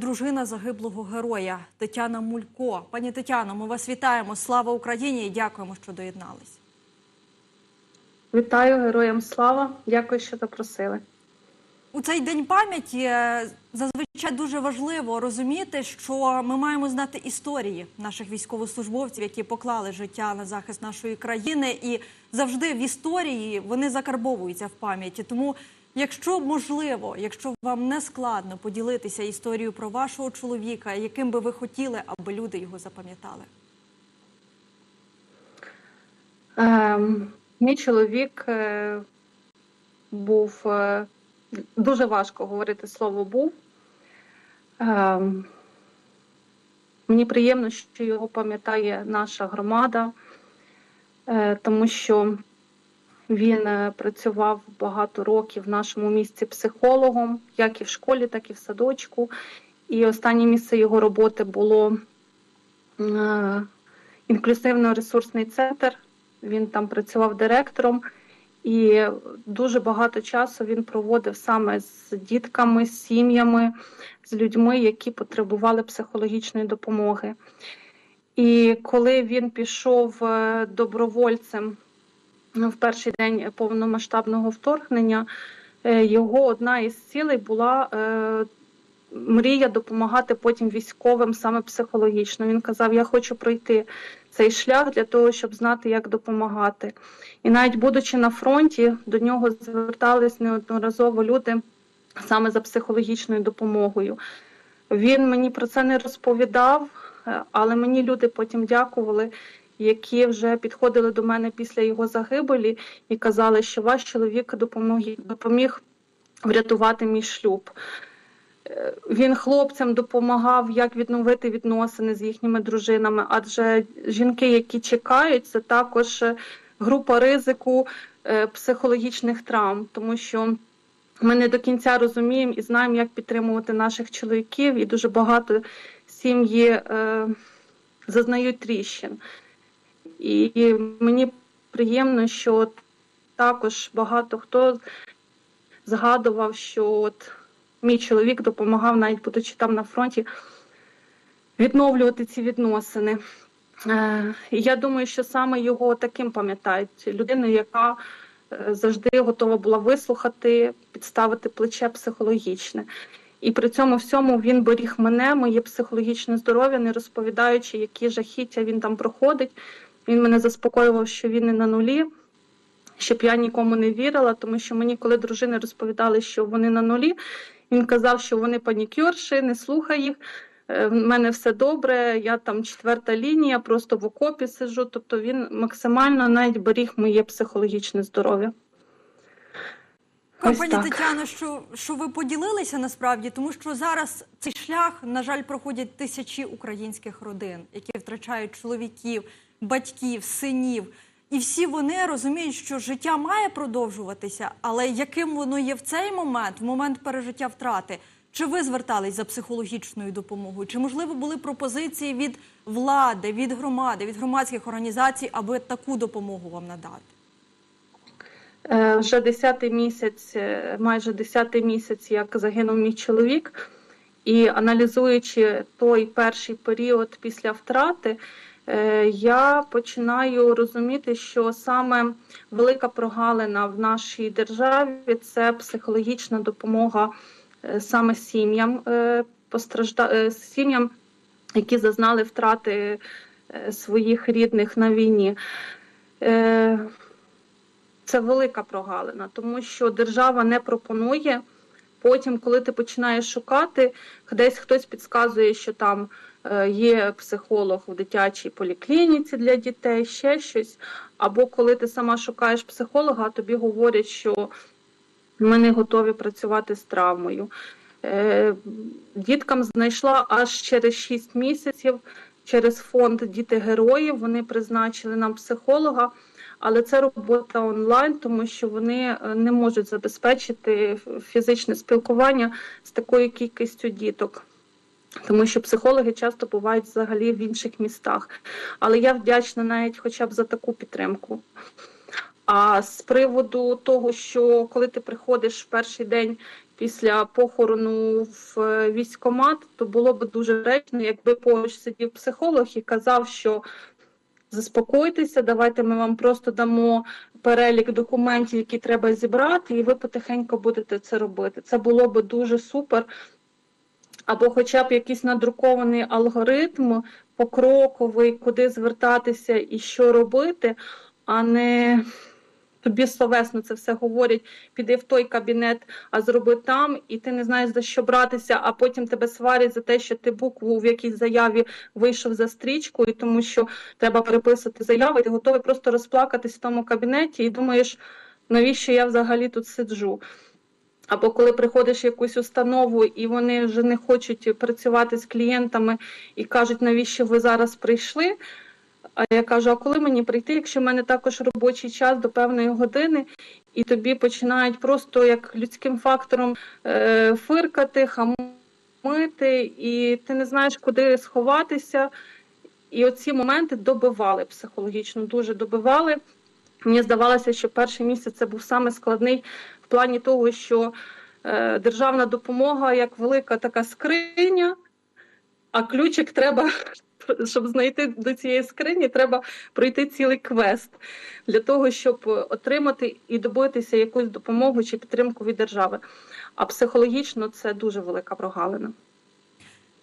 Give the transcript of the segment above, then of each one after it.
Дружина загиблого героя Тетяна Мулько. Пані Тетяно, ми вас вітаємо. Слава Україні і дякуємо, що доєднались. Вітаю героям слава! Дякую, що запросили. У цей день пам'яті е, зазвичай дуже важливо розуміти, що ми маємо знати історії наших військовослужбовців, які поклали життя на захист нашої країни, і завжди в історії вони закарбовуються в пам'яті. Тому, якщо можливо, якщо вам не складно поділитися історією про вашого чоловіка, яким би ви хотіли, аби люди його запам'ятали. Ем, мій чоловік е, був е, дуже важко говорити слово був. Ем, мені приємно, що його пам'ятає наша громада, е, тому що він е, працював багато років в нашому місті психологом, як і в школі, так і в садочку. І останнє місце його роботи було е, інклюзивно-ресурсний центр. Він там працював директором, і дуже багато часу він проводив саме з дітками, з сім'ями, з людьми, які потребували психологічної допомоги. І коли він пішов е, добровольцем в перший день повномасштабного вторгнення, е, його одна із цілей була е, мрія допомагати потім військовим саме психологічно. Він казав: Я хочу пройти цей шлях для того, щоб знати, як допомагати. І навіть будучи на фронті, до нього звертались неодноразово люди саме за психологічною допомогою. Він мені про це не розповідав, е, але мені люди потім дякували, які вже підходили до мене після його загибелі і казали, що ваш чоловік допомог, допоміг врятувати мій шлюб. Е, Він хлопцям допомагав, як відновити відносини з їхніми дружинами, адже жінки, які чекають, це також група ризику е, психологічних травм, тому що ми не до кінця розуміємо і знаємо, як підтримувати наших чоловіків, і дуже багато сім'ї е, зазнають тріщин. І, мені приємно, що також багато хто згадував, що от мій чоловік допомагав, навіть будучи там на фронті, відновлювати ці відносини. Е, і Я думаю, що саме його таким пам'ятають людину, яка е, завжди готова була вислухати, підставити плече психологічне. І при цьому всьому він беріг мене, моє психологічне здоров'я, не розповідаючи, які жахіття він там проходить. Він мене заспокоював, що він не на нулі, щоб я нікому не вірила, тому що мені, коли дружини розповідали, що вони на нулі, він казав, що вони панікюрші, не слухай їх. е, В мене все добре, я там четверта лінія, просто в окопі сижу. Тобто він максимально навіть беріг моє психологічне здоров'я. Пані так. Тетяно, що, що ви поділилися насправді, тому що зараз цей шлях, на жаль, проходять тисячі українських родин, які втрачають чоловіків, батьків, синів. І всі вони розуміють, що життя має продовжуватися, але яким воно є в цей момент, в момент пережиття втрати. Чи ви звертались за психологічною допомогою? Чи можливо були пропозиції від влади, від громади, від громадських організацій, аби таку допомогу вам надати? Е, Вже десятий місяць, е, майже десятий місяць, як загинув мій чоловік, і аналізуючи той перший період після втрати, я починаю розуміти, що саме велика прогалина в нашій державі це психологічна допомога е, саме сім'ям е, постражда... е, сім'ям, які зазнали втрати е, своїх рідних на війні. Е, це велика прогалина, тому що держава не пропонує. Потім, коли ти починаєш шукати, десь хтось підказує, що там е, є психолог в дитячій поліклініці для дітей, ще щось. Або коли ти сама шукаєш психолога, тобі говорять, що ми не готові працювати з травмою. Е, Діткам знайшла аж через 6 місяців через фонд Діти героїв. Вони призначили нам психолога. Але це робота онлайн, тому що вони е, не можуть забезпечити фізичне спілкування з такою кількістю діток. Тому що психологи часто бувають взагалі в інших містах. Але я вдячна навіть хоча б за таку підтримку. А з приводу того, що коли ти приходиш в перший день після похорону в е, військкомат, то було б дуже речно, якби поруч сидів психолог і казав, що заспокойтеся, давайте ми вам просто дамо перелік документів, які треба зібрати, і ви потихеньку будете це робити. Це було б дуже супер. Або хоча б якийсь надрукований алгоритм покроковий, куди звертатися і що робити, а не тобі словесно це все говорять, піди в той кабінет, а зроби там, і ти не знаєш за що братися, а потім тебе сварять за те, що ти букву в якійсь заяві вийшов за стрічку, і тому що треба переписати заяву, і ти готовий просто розплакатись в тому кабінеті і думаєш, навіщо я взагалі тут сиджу. Або коли приходиш в якусь установу і вони вже не хочуть працювати з клієнтами і кажуть, навіщо ви зараз прийшли. А я кажу: а коли мені прийти, якщо в мене також робочий час до певної години, і тобі починають просто як людським фактором е, фиркати, хамити, і ти не знаєш, куди сховатися. І оці моменти добивали психологічно, дуже добивали. Мені здавалося, що перший місяць це був саме складний в плані того, що е, державна допомога як велика така скриня, а ключик треба, щоб знайти до цієї скрині, треба пройти цілий квест для того, щоб отримати і добитися якусь допомогу чи підтримку від держави. А психологічно це дуже велика прогалина.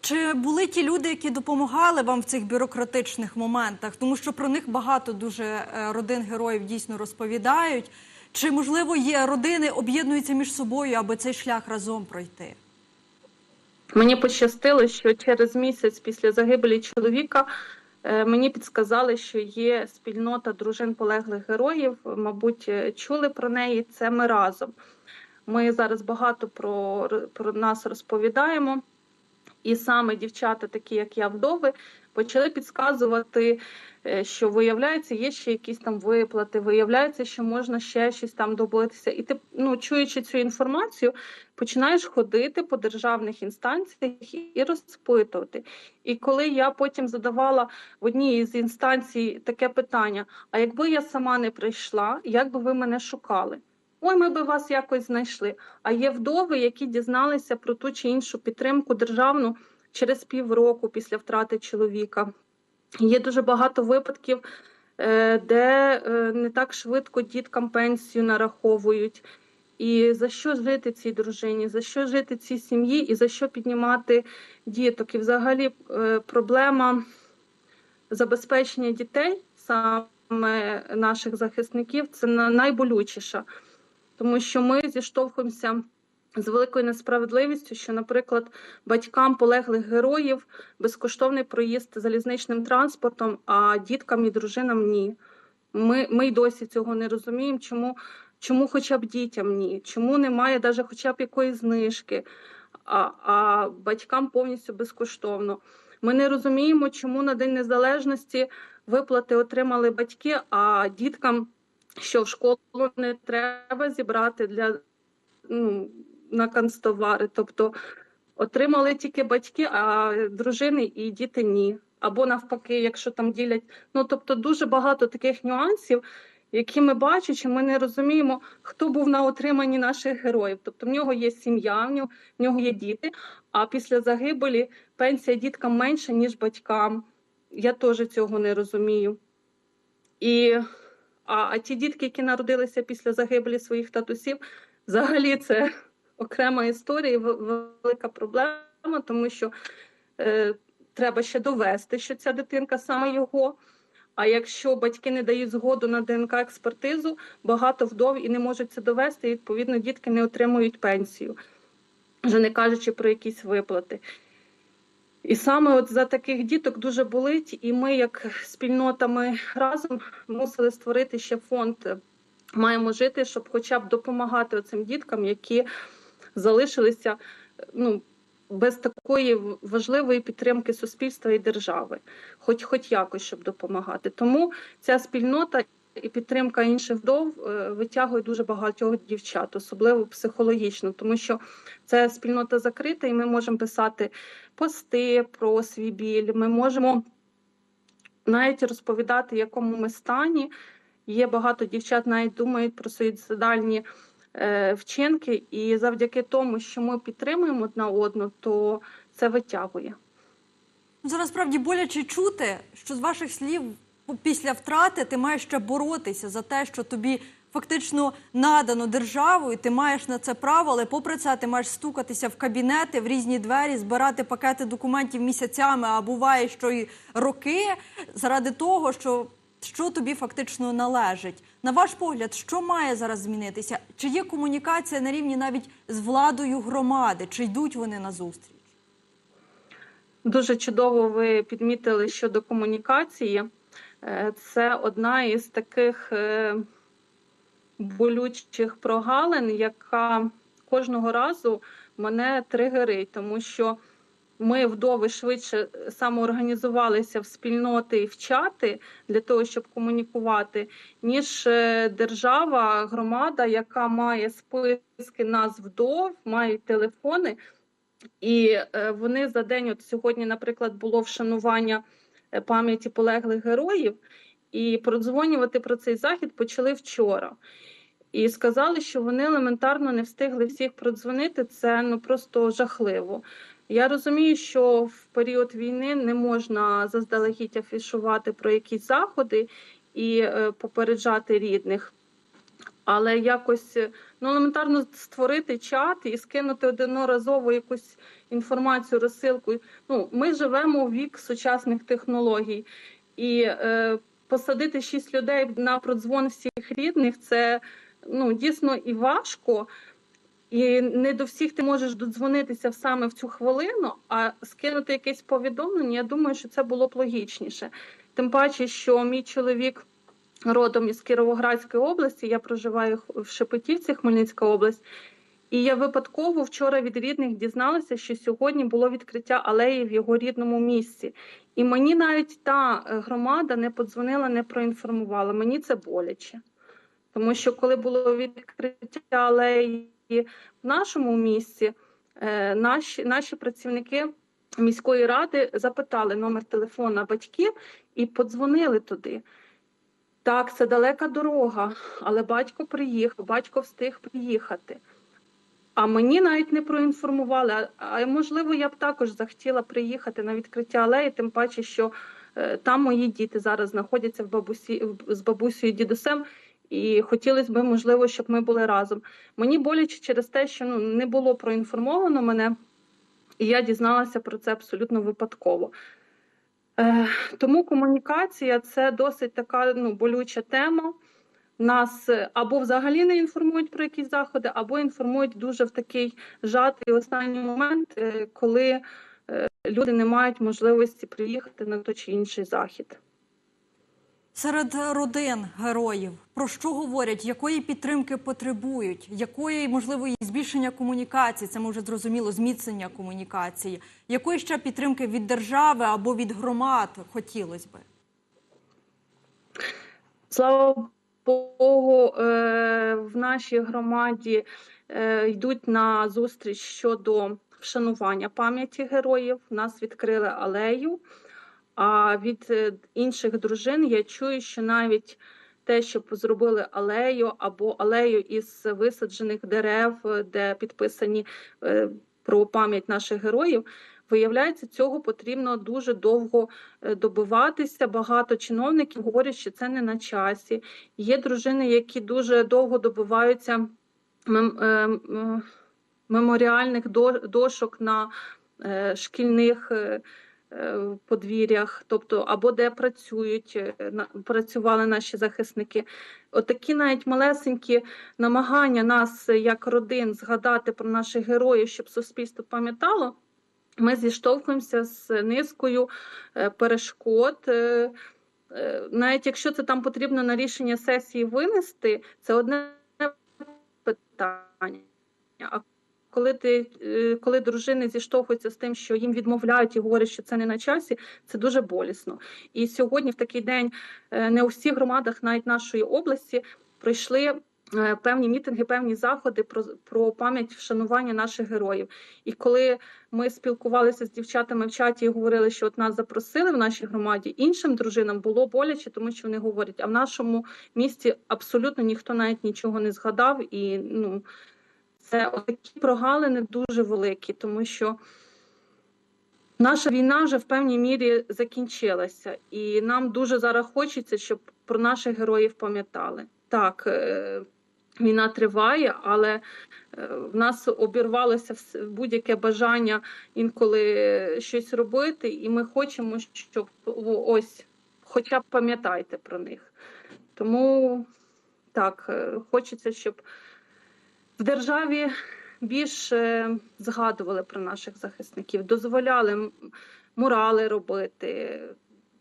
Чи були ті люди, які допомагали вам в цих бюрократичних моментах? Тому що про них багато дуже е, родин героїв дійсно розповідають. Чи можливо є родини об'єднуються між собою, аби цей шлях разом пройти? Мені пощастило, що через місяць після загибелі чоловіка е, мені підсказали, що є спільнота дружин полеглих героїв. Мабуть, е, чули про неї. Це ми разом. Ми зараз багато про, про нас розповідаємо. І саме дівчата, такі як я, вдови, почали підказувати, е, що виявляється, є ще якісь там виплати, виявляється, що можна ще щось там добитися. І ти, ну, чуючи цю інформацію, починаєш ходити по державних інстанціях і розпитувати. І коли я потім задавала в одній з інстанцій таке питання: а якби я сама не прийшла, як би ви мене шукали? Ой, ми би вас якось знайшли. А є вдови, які дізналися про ту чи іншу підтримку державну через півроку після втрати чоловіка. Є дуже багато випадків, е, де е, не так швидко діткам пенсію нараховують. І за що жити цій дружині, за що жити цій сім'ї, і за що піднімати діток? І взагалі е, проблема забезпечення дітей, саме наших захисників, це найболючіша тому що ми зіштовхуємося з великою несправедливістю, що, наприклад, батькам полеглих героїв безкоштовний проїзд залізничним транспортом, а діткам і дружинам ні. Ми, ми й досі цього не розуміємо, чому, чому хоча б дітям ні, чому немає навіть хоча б якоїсь знижки, а, а батькам повністю безкоштовно. Ми не розуміємо, чому на День Незалежності виплати отримали батьки, а діткам що в школу не треба зібрати для ну, на канцтовари. Тобто отримали тільки батьки, а дружини і діти ні. Або навпаки, якщо там ділять. Ну тобто, дуже багато таких нюансів, які ми бачачи, ми не розуміємо, хто був на отриманні наших героїв. Тобто, в нього є сім'я, в нього, в нього є діти. А після загибелі пенсія діткам менша, ніж батькам. Я теж цього не розумію. І а, а ті дітки, які народилися після загибелі своїх татусів, взагалі це окрема історія, велика проблема, тому що е, треба ще довести, що ця дитинка саме його. А якщо батьки не дають згоду на ДНК експертизу, багато вдов і не можуть це довести, і відповідно дітки не отримують пенсію, вже не кажучи про якісь виплати. І саме от за таких діток дуже болить, і ми, як спільнота, разом мусили створити ще фонд Маємо жити, щоб хоча б допомагати цим діткам, які залишилися ну, без такої важливої підтримки суспільства і держави, хоч хоч якось щоб допомагати. Тому ця спільнота і підтримка інших вдов е, витягує дуже багатьох дівчат, особливо психологічно, тому що це спільнота закрита, і ми можемо писати пости про свій біль. Ми можемо навіть розповідати, в якому ми стані. Є багато дівчат, навіть думають про суїцидальні вчинки, і завдяки тому, що ми підтримуємо одна одну, то це витягує. Ну, Це насправді боляче чути, що з ваших слів після втрати ти маєш ще боротися за те, що тобі фактично надано державою. Ти маєш на це право, але попри це ти маєш стукатися в кабінети, в різні двері, збирати пакети документів місяцями, а буває, що й роки, заради того, що, що тобі фактично належить. На ваш погляд, що має зараз змінитися? Чи є комунікація на рівні навіть з владою громади? Чи йдуть вони на зустріч? Дуже чудово ви підмітили щодо комунікації. Е, Це одна із таких е, болючих прогалин, яка кожного разу мене тригерить, тому що ми вдови швидше самоорганізувалися в спільноти і в чати для того, щоб комунікувати, ніж е, держава, громада, яка має списки нас вдов, має телефони. І е, вони за день, от сьогодні, наприклад, було вшанування е, пам'яті полеглих героїв, і продзвонювати про цей захід почали вчора. І сказали, що вони елементарно не встигли всіх продзвонити. Це ну просто жахливо. Я розумію, що в період війни не можна заздалегідь афішувати про якісь заходи і е, попереджати рідних. Але якось ну, елементарно створити чат і скинути одноразово якусь інформацію, розсилку. Ну, ми живемо в вік сучасних технологій, і е, посадити шість людей на продзвон всіх рідних це ну, дійсно і важко. І не до всіх ти можеш додзвонитися саме в цю хвилину, а скинути якесь повідомлення, я думаю, що це було б логічніше. Тим паче, що мій чоловік родом із Кіровоградської області, я проживаю в Шепетівці, Хмельницька область. І я випадково вчора від рідних дізналася, що сьогодні було відкриття алеї в його рідному місці. І мені навіть та е, громада не подзвонила, не проінформувала. Мені це боляче. Тому що коли було відкриття алеї в нашому місті, е, наші, наші працівники міської ради запитали номер телефона батьків і подзвонили туди. Так, це далека дорога, але батько приїхав, батько встиг приїхати. А мені навіть не проінформували. А, а можливо, я б також захотіла приїхати на відкриття алеї, тим паче, що е, там мої діти зараз знаходяться в бабусі з бабусею і дідусем, і хотілося б, можливо, щоб ми були разом. Мені боляче через те, що ну, не було проінформовано мене, і я дізналася про це абсолютно випадково. Е, тому комунікація це досить така ну, болюча тема. Нас е, або взагалі не інформують про якісь заходи, або інформують дуже в такий жатий останній момент, е, коли е, люди не мають можливості приїхати на той чи інший захід. Серед родин героїв про що говорять, якої підтримки потребують, якої можливо і збільшення комунікації, це ми вже зрозуміло, зміцнення комунікації, якої ще підтримки від держави або від громад хотілося би. Слава Богу, е, в нашій громаді е, йдуть на зустріч щодо вшанування пам'яті героїв. Нас відкрили алею. А від е, інших дружин я чую, що навіть те, що зробили алею або алею із висаджених дерев, е, де підписані е, про пам'ять наших героїв. Виявляється, цього потрібно дуже довго добиватися. Багато чиновників говорять, що це не на часі. Є дружини, які дуже довго добиваються меморіальних дошок на шкільних е, е, подвір'ях, тобто або де працюють, е, працювали наші захисники. Отакі навіть малесенькі намагання нас, як родин, згадати про наших героїв, щоб суспільство пам'ятало. Ми зіштовхуємося з низкою е, перешкод. Навіть якщо це там потрібно на рішення сесії винести, це одне питання. Коли ти е, коли дружини зіштовхуються з тим, що їм відмовляють і говорять, що це не на часі, це дуже болісно. І сьогодні, в такий день, е, не у всіх громадах, навіть нашої області, пройшли е, певні мітинги, певні заходи про, про пам'ять вшанування наших героїв. І коли ми спілкувалися з дівчатами в чаті і говорили, що от нас запросили в нашій громаді, іншим дружинам було боляче, тому що вони говорять, а в нашому місті абсолютно ніхто навіть нічого не згадав. І ну, це такі прогалини дуже великі, тому що наша війна вже в певній мірі закінчилася, і нам дуже зараз хочеться, щоб про наших героїв пам'ятали. Так, е, війна триває, але е, в нас обірвалося будь-яке бажання інколи щось робити, і ми хочемо, щоб ось, хоча б пам'ятайте про них. Тому так, е, хочеться, щоб в державі більше згадували про наших захисників, дозволяли мурали робити.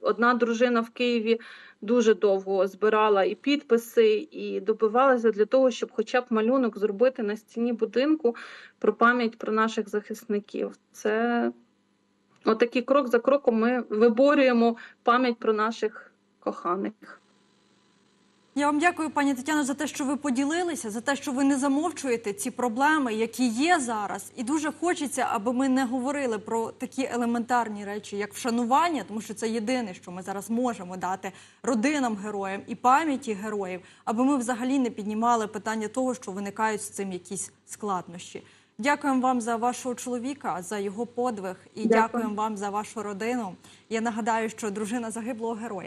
Одна дружина в Києві дуже довго збирала і підписи, і добивалася для того, щоб хоча б малюнок зробити на стіні будинку про пам'ять про наших захисників. Це отакий крок за кроком ми виборюємо пам'ять про наших коханих. Я вам дякую, пані Тетяно, за те, що ви поділилися, за те, що ви не замовчуєте ці проблеми, які є зараз. І дуже хочеться, аби ми не говорили про такі елементарні речі, як вшанування, тому що це єдине, що ми зараз можемо дати родинам героям і пам'яті героїв, аби ми взагалі не піднімали питання того, що виникають з цим якісь складнощі. Дякуємо вам за вашого чоловіка, за його подвиг, і Дякую. дякуємо вам за вашу родину. Я нагадаю, що дружина загиблого героя.